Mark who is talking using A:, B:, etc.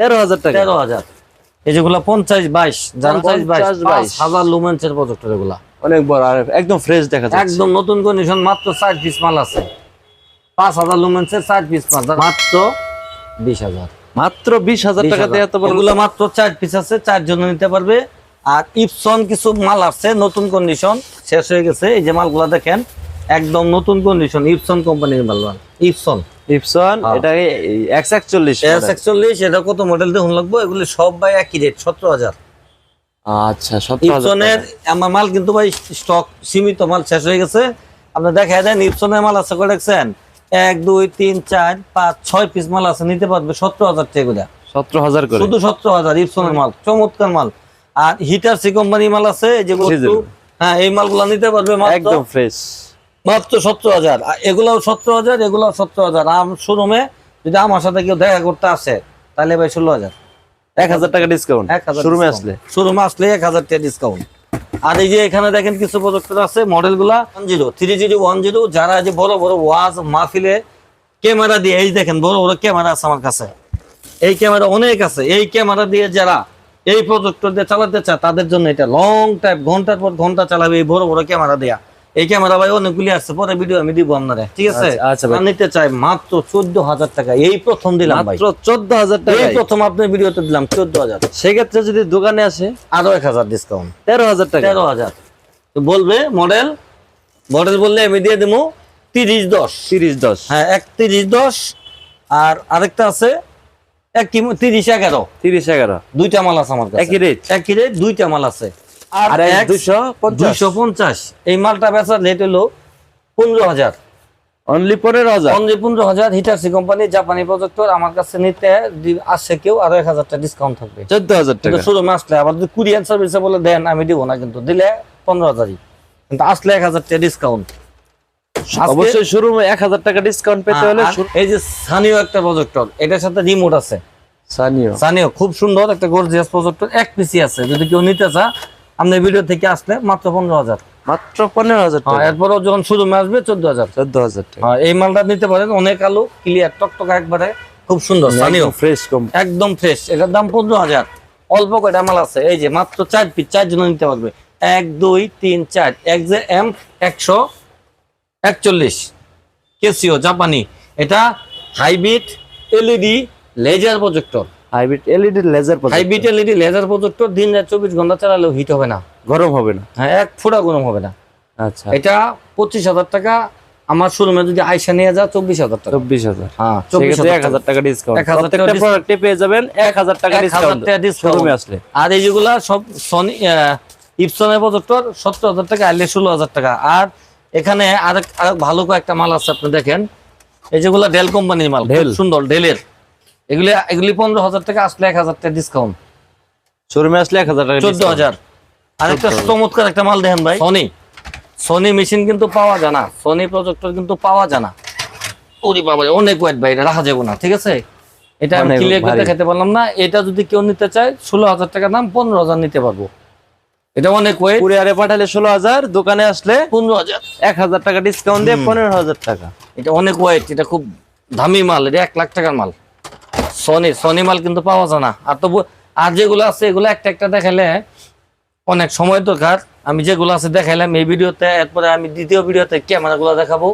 A: তেরো হাজার টাকা।
B: তেরো হাজার। এই যেগুলা পঞ্চাশ বাইশ পঞ্চাশ বাইশ
A: 50,
B: পাঁচ
A: 22
B: হাজার লুমেন্সের প্রজেক্টর এগুলা।
A: অনেক বড় আর একদম ফ্রেশ দেখা যাচ্ছে।
B: একদম নতুন কন্ডিশন মাত্র চার পিস মাল আছে। পাঁচ হাজার লুমেন্সের চার পিস মাল। মাত্র বিশ হাজার।
A: মাত্র বিশ হাজার টাকাতে এত বড়
B: এগুলো মাত্র চার পিস আছে চার জন নিতে পারবে। আর ইপসন কিছু মাল আছে নতুন কন্ডিশন শেষ হয়ে গেছে। এই যে মালগুলা দেখেন একদম নতুন কন্ডিশন ইপসন কোম্পানির মাল ইপসন
A: ইপসন
B: হ্যাঁ।
A: এটা এক্স একচল্লিশ
B: এস একচল্লিশ এটা কত মডেল দেখুন লাগবো? এগুলো সব ভাই একই রেট সতেরো হাজার।
A: আচ্ছা
B: ইপসনের আমার মাল কিন্তু ভাই স্টক সীমিত মাল শেষ হয়ে গেছে। আপনি দেখা দেন ইপসনের মাল আছে করে দেখছেন? এক দুই তিন চার পাঁচ ছয় পিস মাল আছে নিতে পারবে সতেরো হাজার টাকা করে।
A: সতেরো হাজার করে।
B: শুধু সতেরো হাজার ইপসনের মাল চমৎকার মাল। আর হিটার সি কোম্পানি মাল আছে এই যে
A: Diesel।
B: হ্যাঁ এই মালগুলো নিতে পারবে
A: একদম ফ্রেশ
B: মাত্র সতেরো হাজার। এগুলাও সতেরো হাজার এগুলাও সতেরো হাজার। আম শোরুমে যদি আমার সাথে কেউ দেখা করতে আসে তাহলে ভাই ষোলো হাজার।
A: এক হাজার টাকা ডিসকাউন্ট
B: এক হাজার
A: শোরুমে আসলে?
B: শোরুমে আসলে এক হাজার টাকা ডিসকাউন্ট আর এই যে এখানে দেখেন কিছু প্রোডাক্ট আছে মডেলগুলা one zero three zero one zero যারা যে বড় বড় ওয়াজ মাহফিলে ক্যামেরা দিয়ে এই দেখেন বড় বড় ক্যামেরা আছে আমার কাছে। এই ক্যামেরা অনেক আছে। এই ক্যামেরা দিয়ে যারা এই প্রজেক্টর দিয়ে চালাতে চায় তাদের জন্য এটা লং টাইম ঘণ্টার পর ঘণ্টা চালাবে এই বড় বড় ক্যামেরা দেয়া। এই ক্যামেরা ভাই অনেকগুলি আসছে পরে ভিডিও আমি দিব আপনারা। ঠিক আছে?
A: আচ্ছা, আচ্ছা
B: নিতে চাই মাত্র চোদ্দ হাজার টাকা। এই প্রথম দিলাম
A: মাত্র চোদ্দ হাজার
B: এই
A: টাকা
B: প্রথম আপনার ভিডিওতে দিলাম চোদ্দ হাজার
A: সেক্ষেত্রে যদি দোকানে আসে?
B: আরও এক হাজার ডিসকাউন্ট
A: তেরো হাজার টাকা।
B: তেরো হাজার তো বলবে মডেল মডেল বললে আমি দিয়ে দেবো তিরিশ দশ।
A: তিরিশ দশ।
B: হ্যাঁ এক তিরিশ দশ। আর আরেকটা আছে এক কি তিরিশ এগারো।
A: তিরিশ এগারো।
B: দুইটা মাল আছে আমার কাছে।
A: একই রেট
B: একই রেট দুইটা মাল আছে।
A: আর এক দুশো পঞ্চাশ।
B: এই মালটা বেচার রেট হলো পনেরো হাজার।
A: অনলি পনেরো হাজার।
B: অনলি পনেরো হাজার হিটাসি কোম্পানি জাপানি প্রজেক্টর আমার কাছে নিতে আসছে কেউ আরও এক হাজার ডিসকাউন্ট থাকবে।
A: চোদ্দ হাজার টাকা।
B: শুধু আসলে আবার যদি কুরিয়ান সার্ভিসে বলে দেন আমি দিব না কিন্তু দিলে পনেরো হাজারই। কিন্তু আসলে এক হাজার টাকা ডিসকাউন্ট
A: অবশ্যই শোরুমে এক হাজার টাকা ডিসকাউন্ট পেতে হলে
B: এই যে সানিও একটা প্রজেক্টর এটার সাথে রিমোট আছে। খুব সুন্দর একটা গর্জিয়াস প্রজেক্টর এক পিসি আছে। যদি কেউ নিতে চা আপনার ভিডিও থেকে আসলে মাত্র পনেরো হাজার।
A: মাত্র পনেরো হাজার
B: হ্যাঁ,
A: টাকা।
B: এরপরও যখন শুরু আসবে চোদ্দ হাজার।
A: চোদ্দ হাজার
B: হ্যাঁ, এই মালটা নিতে পারেন অনেক আলু ক্লিয়ার টকটক একবারে খুব সুন্দর সানিও
A: ফ্রেশ কম।
B: একদম ফ্রেশ এটার দাম পনেরো হাজার। অল্প কয়টা মাল আছে? এই যে মাত্র চার পিস চার জন নিতে পারবে। এক দুই তিন চার এক যে এম একশো একচল্লিশ। কেসিও জাপানি। এটা hybrid LED laser projector
A: hybrid LED laser
B: hybrid LED laser projector দিন রাত চব্বিশ ঘণ্টা চালালেও হিট হবে না।
A: গরম হবে না।
B: হ্যাঁ এক ফোঁটা গরম হবে না।
A: আচ্ছা।
B: এটা পঁচিশ হাজার টাকা আমার শোরুমে যদি আইসা নিয়ে চব্বিশ হাজার টাকা।
A: চব্বিশ হাজার।
B: হ্যাঁ চব্বিশ
A: এক
B: হাজার
A: হাজার টাকা ডিসকাউন্ট
B: 1000 টাকা
A: প্রোডাক্টে পেয়ে যাবেন এক হাজার টাকা ডিসকাউন্ট শোরুমে আসলে।
B: আর এই যেগুলা সব সনি ইপসনের প্রজেক্টর সত্তর হাজার টাকা আইলে ষোলো হাজার টাকা। আর এখানে আরেক আরেক ভালো কয়েকটা মাল আছে আপনি দেখেন। এই যেগুলা ডেল কোম্পানির মাল সুন্দর ডেলের এগুলি এগুলি পনেরো হাজার টাকা আসলে এক হাজার টাকা ডিসকাউন্ট
A: শোরুমে আসলে এক হাজার টাকা
B: চোদ্দ হাজার। আরেকটা চমৎকার একটা মাল দেখেন ভাই। সনি সনি মেশিন কিন্তু পাওয়া যায় না। সনি প্রজেক্টর কিন্তু পাওয়া যায় না। ওরে বাবা অনেক ওয়েট ভাই এটা রাখা যাবে না ঠিক আছে? এটা আমি ক্লিয়ার করে দেখাতে পারলাম না। এটা যদি কেউ নিতে চায় ষোলো হাজার টাকা দাম পনেরো হাজার নিতে পারব। এটা অনেক ওয়েট
A: কুরিয়ারে পাঠালে ষোলো হাজার দোকানে আসলে
B: পনেরো হাজার।
A: এক হাজার টাকা ডিসকাউন্ট দিয়ে পনেরো হাজার টাকা।
B: এটা অনেক ওয়েট এটা খুব দামি মাল এটা এক লাখ টাকার মাল। সনি সনি মাল কিন্তু পাওয়া যায় না। আর তবু আর যেগুলো আছে, এগুলো একটা একটা দেখালে অনেক সময় দরকার। আমি যেগুলো আছে দেখাইলাম, এই ভিডিওতে, এরপরে আমি দ্বিতীয় ভিডিওতে ক্যামেরাগুলো দেখাবো।